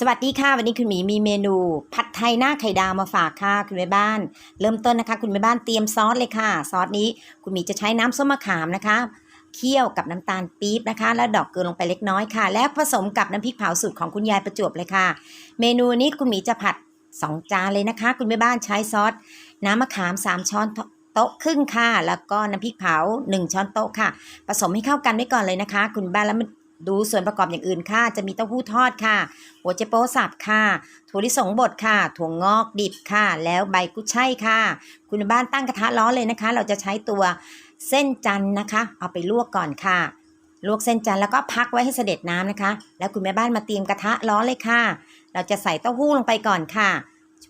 สวัสดีค่ะวันนี้คุณหมีมีเมนู ผัดไทยหน้าไข่ดาวมาฝากค่ะคุณแม่บ้าน เริ่มต้นนะคะ คุณแม่บ้านเตรียมซอสเลยค่ะ ซอสนี้คุณหมีจะใช้น้ำส้มมะขามนะคะเคี่ยวกับน้ำตาลปี๊บนะคะ แล้วดอกเกลือลงไปเล็กน้อยค่ะ และผสมกับน้ำพริกเผาสูตรของคุณยายประจวบเลยค่ะ เมนูนี้คุณหมีจะผัด 2 จานเลยนะคะ คุณแม่บ้านใช้ซอสน้ำมะขาม 3 ช้อนโต๊ะครึ่งค่ะ แล้วก็น้ำพริกเผา 1 ช้อนโต๊ะค่ะ ผสมให้เข้ากันไว้ก่อนเลยนะคะ คุณบ้านแล้วมา ดูส่วนประกอบอย่างอื่นค่ะ จะมีเต้าหู้ทอดค่ะ หัวเจโป๊สับค่ะ ถั่วลิสงบดค่ะ ถั่วงอกดิบค่ะ แล้วใบกุยช่ายค่ะ คุณบ้านตั้งกระทะร้อนเลยนะคะ เราจะใช้ตัวเส้นจันนะคะ เอาไปลวกก่อนค่ะ ลวกเส้นจันแล้วก็พักไว้ให้เสด็จน้ำนะคะ แล้วคุณแม่บ้านมาเตรียมกระทะร้อนเลยค่ะ เราจะใส่เต้าหู้ลงไปก่อนค่ะ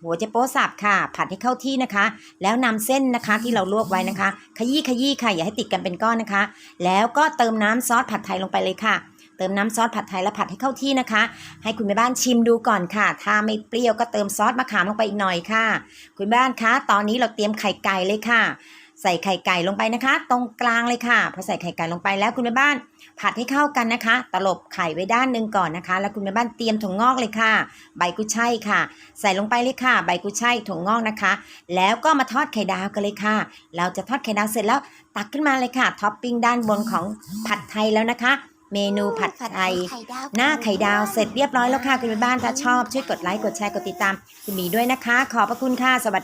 หัวเจโป๊สับค่ะ ผัดให้เข้าที่นะคะ แล้วนำเส้นนะคะที่เราลวกไว้นะคะ ขยี้ขยี้ค่ะอย่าให้ติดกันเป็นก้อนนะคะ แล้วก็เติมน้ำซอสผัดไทยลงไปเลยค่ะ เติมน้ำซอสผัดไทยแล้วผัดให้เข้าที่นะคะ ให้คุณแม่บ้านชิมดูก่อนค่ะ ถ้าไม่เปรี้ยวก็เติมซอสมะขามลงไปอีกหน่อยค่ะ คุณแม่บ้านคะตอนนี้เราเตรียมไข่ไก่เลยค่ะ ใส่ไข่ไก่ลงไปนะคะ ตรงกลางเลยค่ะพอใส่ไข่ไก่ลงไปแล้วคุณแม่บ้าน ผัดให้เข้ากันนะคะ ตลบไข่ไว้ด้านหนึ่งก่อนนะคะ แล้วคุณแม่บ้านเตรียมถั่วงอกเลยค่ะ ใบกุยช่ายค่ะ ใส่ลงไปเลยค่ะ ใบกุยช่ายถั่วงอกนะคะ แล้วก็มาทอดไข่ดาวกันเลยค่ะ เราจะทอดไข่ดาวเสร็จแล้วตักขึ้นมาเลยค่ะท็อปปิ้งด้านบนของผัดไทยแล้วนะคะ เมนูผัดไทยหน้าไข่ดาวเสร็จเรียบร้อยแล้วค่ะ คุณแม่บ้านถ้าชอบช่วยกดไลค์กดแชร์กดติดตามคุณหมีด้วยนะคะ ขอบพระคุณค่ะสวัส